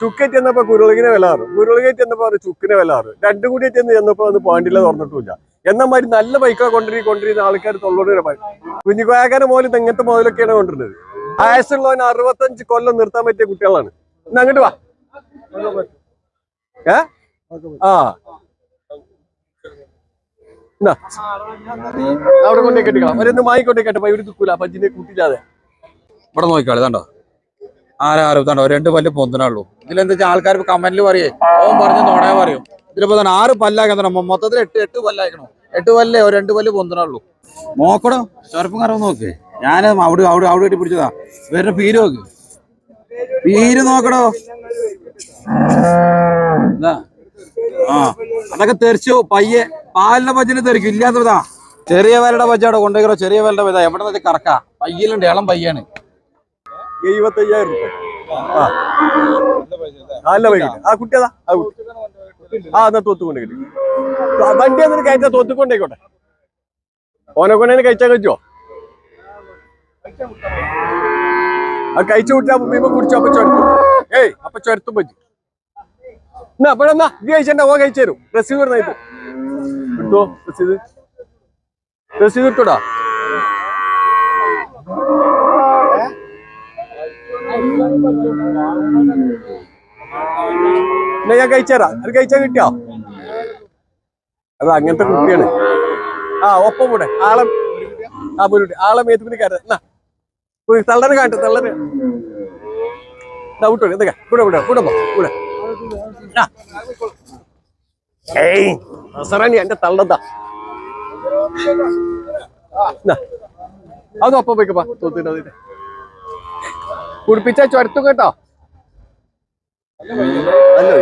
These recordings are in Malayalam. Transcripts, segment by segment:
ചുക്കേറ്റ് ചെന്നപ്പോ കുരുളകിനെ വിലാറ് കുരുളകേറ്റ് ചെന്നപ്പോ അത് ചുക്കിനെ വിലാറ് രണ്ടും കൂടി ചെന്ന് ചെന്നപ്പോ അത് പാണ്ടില്ല തുറന്നിട്ടില്ല എന്ന മാതിരി നല്ല ബൈക്കുകൾ കൊണ്ടുവരി കൊണ്ടിരുന്ന ആൾക്കാർ തൊള്ളോട് കുഞ്ഞിക്കോയാക്കാനെ പോലും ഇങ്ങനത്തെ മുതലൊക്കെയാണ് കൊണ്ടിരുന്നത് ആയുസുള്ളവന് അറുപത്തഞ്ച് കൊല്ലം നിർത്താൻ പറ്റിയ കുട്ടികളാണ്. ഇന്ന് അങ്ങോട്ട് വാ. ഏ? ആ. അവിടെ കൊണ്ടേ കെട്ടിക്കളാം അവരൊന്ന് വാങ്ങിക്കൊണ്ടേ കെട്ടപ്പോ ഇവർ തുക്കൂല പഞ്ചിനെ കൂട്ടില്ലാതെ ഇവിടെ നോക്കിക്കോളെ ഇതാണ്ടോ? ആരാ ആരും? ഇതാണ്ടോ രണ്ട് പല്ല് പൊന്തിനുള്ളൂ ഇതിലെന്താ വെച്ചാൽ ആൾക്കാർ കമന്റിൽ പറയേ ഓൻ പറഞ്ഞ് നോണേ പറയും. ഇതിലിപ്പോ തന്നെ ആറ് പല്ലാക്കണം മൊത്തത്തിൽ എട്ട് എട്ട് പല്ലാക്കണം എട്ട് പല്ലേ രണ്ട് പല്ല് പൊന്തിനുള്ളൂ നോക്കണോ ചെറുപ്പം കറവ് നോക്ക്. ഞാൻ അവിടെ അവിടെ അവിടെ കിട്ടി പിടിച്ചതാ. വേറെ പീര് നോക്ക്. പീര് നോക്കണോ. ആ അതൊക്കെ തെറിച്ചു പയ്യെ. പാലിന്റെ പജ്ജിന് തെറിക്കും ഇല്ലാത്തതാ ചെറിയ വലയുടെ പജ്ജാടോ കൊണ്ടുപോയിക്കോ ചെറിയ വലയുടെ പജ്ജ. എവിടെ നിന്ന് കറക്കാ? പയ്യലുണ്ട് ഇളം പയ്യാണ്. എഴുപത്തയ്യായിരം രൂപ. ആ. നല്ല വൈകിട്ട് ആ കുട്ടി അതാ? ആ കുട്ടി. ആ എന്നാ തോത്തുകൊണ്ട് കിട്ടി. വണ്ടി എന്നിട്ട് കയറ്റാ തോത്തുകൊണ്ടേക്കോട്ടെ ഓനെ കൊണ്ടേ കഴിച്ചാൽ കഴിച്ചോ ആ കഴിച്ചു വിട്ടാ ഇപ്പൊ കുടിച്ചോ അപ്പൊ ചുരത്തും. ഏയ് അപ്പൊ ചുരത്തും പറ്റി. എന്നാ അപ്പോഴെന്നാ ഇത് കഴിച്ചാ ഓ കഴിച്ചു തരും. റെസീവ് വരുന്ന കിട്ടോ റെസീവ്. റെസീവ് കിട്ടൂടാ എന്നാ ഞാൻ കഴിച്ചേരാ അത് കഴിച്ചാ കിട്ടിയോ? അത് അങ്ങനത്തെ കുട്ടിയാണ്. ആ ഒപ്പം കൂടെ. ആളം ആ പുരുട്ടി. ആളെ മേത്തുപിടി കാര്യം എന്നാ തള്ളന് കാട്ട് തള്ളനെ. വിട്ടോ എന്തൊക്കെ കൂടെ കൂടെ കൂടെ കൂടെ. ഏയ് അസറാനി എന്റെ തള്ളതാ. അതൊപ്പം അത് ഒപ്പം പോയിക്കപ്പാ തോത്തിട്ട്. അതിന്റെ കുടിപ്പിച്ച ചുരത്തും കേട്ടോ. അല്ലോ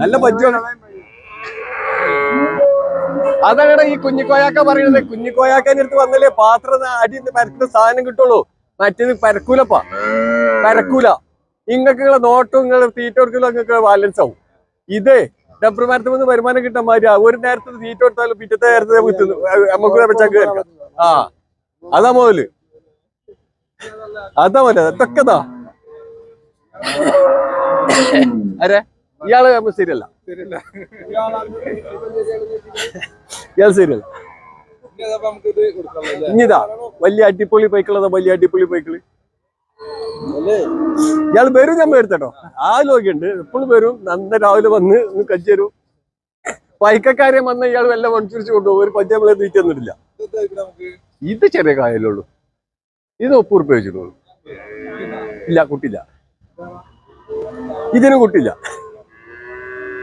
നല്ല ബജ്ജാണ് അതങ്ങടെ ഈ കുഞ്ഞിക്കോയാക്ക പറയുന്നത് കുഞ്ഞിക്കോയാക്കന്റെ അടുത്ത് വന്നല്ലേ പാത്രം അടി പരക്കുന്ന സാധനം കിട്ടുള്ളൂ. മറ്റേത് പരക്കൂലപ്പാ. പരക്കൂല. ഇങ്ങക്ക് നോട്ടും നിങ്ങളെ തീറ്റ കൊടുക്കലും നിങ്ങൾക്ക് ബാലൻസ് ആവും. ഇത് ഡബ്ബർ മരത്തിൽ നിന്ന് വരുമാനം കിട്ടാൻ മാതിരി ഒരു നേരത്തെ തീറ്റ കൊടുത്താലും പിറ്റത്തെ നേരത്തെ നമുക്ക് നമുക്ക് കേൾക്കാം. ആ. അതാ മുതൽ. അതാ മറ്റേ അതൊക്കെ ഇതാ അരെ ഇയാൾ ശരിയല്ല ഇയാൾ ശരിയല്ല ഇനിതാ വലിയ അടിപൊളി ബൈക്കുള്ളതാ വലിയ അടിപൊളി ബൈക്കിൾ ഇയാൾ വരും ഞാൻ എടുത്തട്ടോ ആ ലോകിയുണ്ട് എപ്പോഴും വരും. നന്ന രാവിലെ വന്ന് ഒന്ന് കച്ചേരും പൈക്കക്കാരെ വന്ന ഇയാൾ വല്ല മനുസരിച്ച് കൊണ്ടുപോകും. ഒരു പഞ്ചാബ് തീറ്റൊന്നും തീറ്റ തന്നിട്ടില്ല. ഇത് ചെറിയ കായലുള്ളൂ ഇത് ഒപ്പ് ഉറുപ്പ് വെച്ചിട്ടുള്ളൂ ഇല്ല കുട്ടില്ല. ഇതിന് കുട്ടില്ല.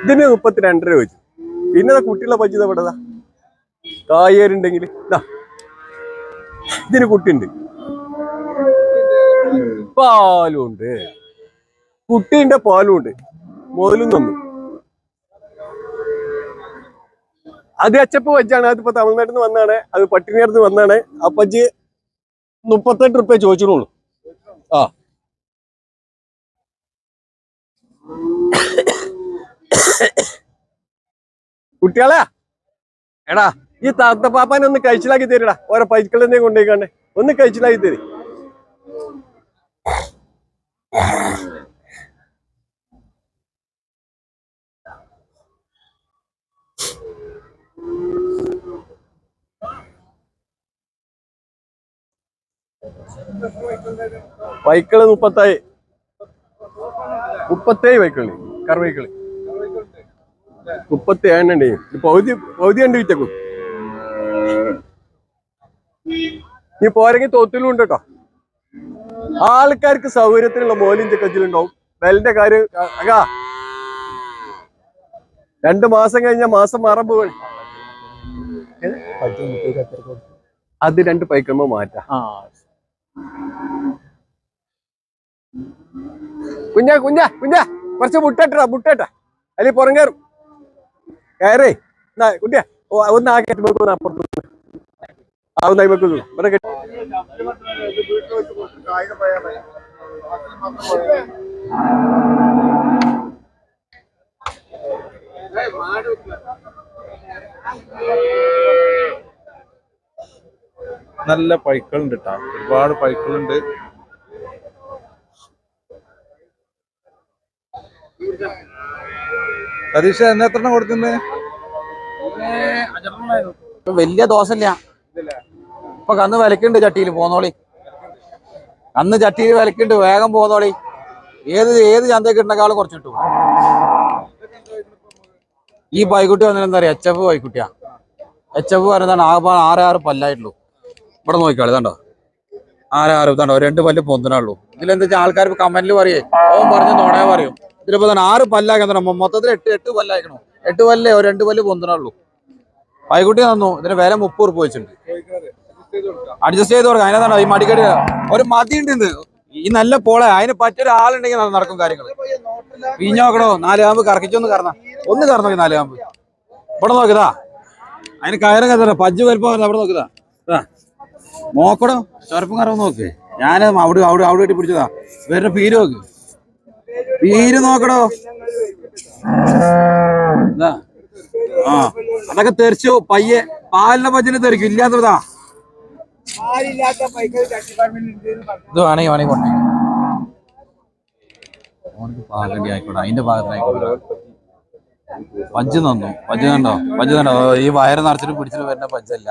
ഇതിന് മുപ്പത്തിരണ്ടര വെച്ചു പിന്നെ കുട്ടിയുള്ള പച്ചിത പെടതാ കായേരുണ്ടെങ്കിൽ ഇതാ ഇതിന് കുട്ടിയുണ്ട്. പാലും ഉണ്ട് കുട്ടീന്റെ പാലും ഉണ്ട് മുതലും തന്നു. അത് അച്ചപ്പ് വെച്ചാണ്. അതിപ്പോ തമിഴ്നാട്ടിൽ നിന്ന് വന്നാണ്. അത് പട്ടിണിയടുത്ത് വന്നാണ്. അപ്പച്ചി മുപ്പത്തെട്ട് റുപ്യ ചോദിച്ചിട്ടുള്ളൂ. ആ. കുട്ടികളെ എടാ ഈ താത്തപ്പാപ്പാനെ ഒന്ന് കഴിച്ചിലാക്കി തരടാ. ഓരോ പൈക്കളെന്നെ കൊണ്ടുപോയിക്കാണ്ടേ. ഒന്ന് കഴിച്ചിലാക്കി തരും. ബൈക്കൾ മുപ്പത്തായി. മുപ്പത്തേഴ് ബൈക്കൾ കാർ ബൈക്കൾ മുപ്പത്തി ഏഴണ്ടേ പൗതി പൗതി കണ്ടു വിറ്റക്കും. നീ പോരെങ്കിൽ തോത്തിലും ഉണ്ട് കേട്ടോ. ആൾക്കാർക്ക് സൗകര്യത്തിനുള്ള മോലിന്റെ കച്ചിലുണ്ടാവും വെല്ലിന്റെ കാര്യം അകാ രണ്ട് മാസം കഴിഞ്ഞാ മാസം മാറാൻ പോവാണ്. അത് രണ്ട് പൈക്കുമ്പോ മാറ്റാം. കുഞ്ഞാ കുഞ്ഞ കുഞ്ഞ കുറച്ച് മുട്ടട്ടാ മുട്ടട്ട അല്ലെ പുറം കയറും. കയറേ. എന്നാ കുട്ടിയ. ഓ, ഒന്ന് ആക്കി വെക്കുന്നു അപ്പുറത്ത് ആ ഒന്നായി വെക്കുന്നു ഇവിടെ കെട്ടി. നല്ല പൈക്കളുണ്ട് കേട്ടോ ഒരുപാട് പൈക്കളുണ്ട്. സതീഷ എന്ന് എത്ര കൊടുത്തിട്ടുണ്ട് ഇപ്പൊ വലിയ ദോശല്ല. ഇപ്പൊ കന്ന് വിലക്കുണ്ട് ചട്ടിയിൽ പോന്നോളി. അന്ന് ചട്ടിയിൽ വിലക്കുണ്ട് വേഗം പോന്നോളി. ഏത് ഏത് ചന്തയ്ക്ക് ഇട്ടേക്കാളും കുറച്ച് കിട്ടും ഈ പൈക്കുട്ടി വന്നിട്ട് എന്താ പറയാ എച്ച് എഫ് പൈക്കുട്ടിയാ. എച്ച് എഫ് പറയുന്നതാണ് ആകെ ആറ് ആറ് പല്ലായിട്ടുള്ളൂ. ഇവിടെ നോക്കിക്കാളി ഇതാണ്ടോ ആറ് ഇതാണ്ടോ രണ്ട് പല്ല് പൊന്തിനുള്ളൂ ഇതിലെന്താ ആൾക്കാർ കമന്റിൽ പറയേ ഓൻ പറഞ്ഞ് നോണേ പറയും. ഇതിലിപ്പോ തന്നെ ആറ് പല്ലാക്കാൻ മൊത്തത്തിൽ എട്ട് എട്ട് പല്ലായിക്കണോ? എട്ട് പല്ലേ ഓ രണ്ട് പല്ല് പൊന്തിനുള്ളൂ പൈകുട്ടി തന്നു. ഇതിന് വില മുപ്പത് ഉറുപ്പ് വെച്ചിട്ടുണ്ട്. അഡ്ജസ്റ്റ് ചെയ്ത് കൊടുക്കാം. അതിനെന്താണോ ഈ മടിക്കടി. ഒരു മതി ഉണ്ട് ഇന്ന് ഈ നല്ല പോളെ അതിന് പറ്റൊരു ആളുണ്ടെങ്കിൽ നട- നടക്കും കാര്യങ്ങൾ വീഞ്ഞ് നോക്കണോ? നാല് കാമ്പ് കറക്കിച്ചൊന്ന് കറന്ന. ഒന്ന് കറന്നോ നാല് കാമ്പ് ഇവിടെ നോക്കിതാ അതിന് കയറും കയറ പജ്ജ് വലിപ്പം അവിടെ നോക്കിതാ ഇതാ നോക്കണോ ചെറുപ്പം കറവ് നോക്ക്. ഞാൻ അവിടെ അവിടെ അവിടെ കെട്ടി പിടിച്ചതാ. വേറെ പീര് നോക്ക്. പീര് നോക്കടോ. എന്താ ആ അതൊക്കെ തെറിച്ചു പയ്യെ പാലിന്റെ പജ്ജിന് തെറിക്കും. ഇല്ലാത്തതാ ഇത്. പഞ്ച് തന്നു. പഞ്ച് കണ്ടോ? പഞ്ച് കണ്ടോ? ഈ വയറ് നിറച്ചിട്ട് പിടിച്ചിട്ട് വരുന്ന പഞ്ചല്ല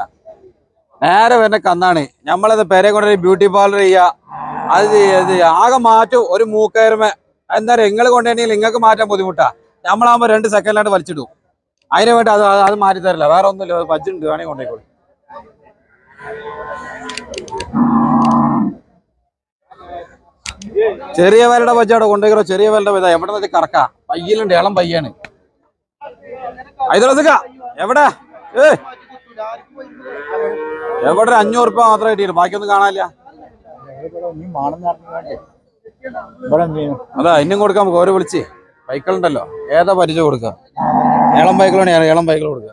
നേരെ വരുന്ന കന്നാണ്. നമ്മളത് പെരെ കൊണ്ട് ബ്യൂട്ടി പാർലർ ചെയ്യുക അത് ഇത് ആകെ മാറ്റും ഒരു മൂക്കയർമ എന്താ പറയുക നിങ്ങൾ കൊണ്ടുവന്നെങ്കിൽ നിങ്ങൾക്ക് മാറ്റാൻ ബുദ്ധിമുട്ടാ. നമ്മളാകുമ്പോൾ രണ്ട് സെക്കൻഡിലാണ്ട് വലിച്ചിടും. അതിന് വേണ്ടി അത് അത് മാറ്റി തരില്ല. വേറെ ഒന്നുമില്ല. പഞ്ചുണ്ട് വേണമെങ്കിൽ കൊണ്ടേക്കോളൂ ചെറിയ വേലയുടെ പച്ച അവിടെ കൊണ്ടുപോയിക്കോ. ചെറിയ വേലയുടെ പച്ച എവിടെ നിന്ന് കറക്കാ? പയ്യലുണ്ട്. ഇളം പയ്യാണ്. ഐതളസുക എവിടെ? ഏ എവിടെ അഞ്ഞൂറ് രൂപ മാത്രമേ കിട്ടിയുള്ളൂ ബാക്കിയൊന്നും കാണാനില്ല. അതാ ഇന്നും കൊടുക്കാൻ ഓരോ വിളിച്ച്. ബൈക്കുകളുണ്ടല്ലോ ഏതാ പരിചയം കൊടുക്കുക? ഏളം ബൈക്കിലാണ് ഏളം ബൈക്കിൽ കൊടുക്കുക.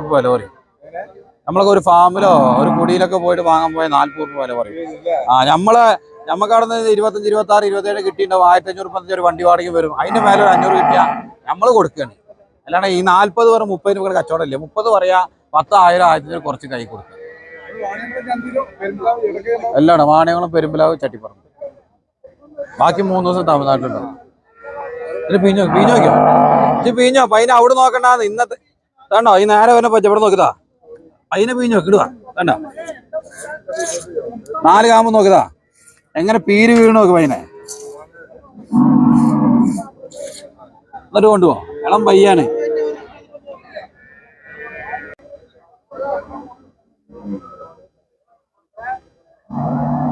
രൂപ വില പറയും. നമ്മളൊക്കെ ഒരു ഫാമിലോ ഒരു കുടിയിലൊക്കെ പോയിട്ട് വാങ്ങാൻ പോയ നാല്പത് രൂപ വില പറയും. ആ നമ്മൾ നമുക്ക് അവിടെ നിന്ന് ഇരുപത്തഞ്ച് ഇരുപത്തി ആറ് ഇരുപത്തേഴ് കിട്ടിയിട്ടുണ്ടാവും. ആയിരത്തി അഞ്ഞൂറ് പത്തഞ്ച് വണ്ടി വാടകയും വരും. അതിന്റെ മേലെ ഒരു അഞ്ഞൂറ് കിട്ടിയാ നമ്മൾ കൊടുക്കുകയാണ്. അല്ലാണ്ട് ഈ നാല്പത് പേർ മുപ്പത് രൂപ കച്ചവടമില്ല? മുപ്പത് പറയാ പത്തായിരം ആയിരത്തി കുറച്ച് കൈ കൊടുക്കുക. എല്ലാം വാണിയങ്ങളും പെരുമ്പലാവ് ചട്ടിപ്പറമ്പ്. ബാക്കി മൂന്ന് ദിവസം തമിഴ്നാട്ടിലുണ്ടാവും ഇത് പീഞ്ഞോ പീഞ്ഞോക്കോ ഇത് പീഞ്ഞോ പൈന അവിടെ നോക്കണ്ട ഇന്നത്തെ കണ്ടോ? ഈ നേരെ വരുന്ന പച്ചപ്പടം ഇവിടെ നോക്കിതാ അതിനെ പീഞ്ഞോ ഇടുക. കണ്ടോ? നാല് കാമ്പ് നോക്കിതാ എങ്ങനെ പീര് വീണ് നോക്ക് പൈനെ എന്നിട്ട് കൊണ്ടുപോ. ഇളം പയ്യാണ്. you.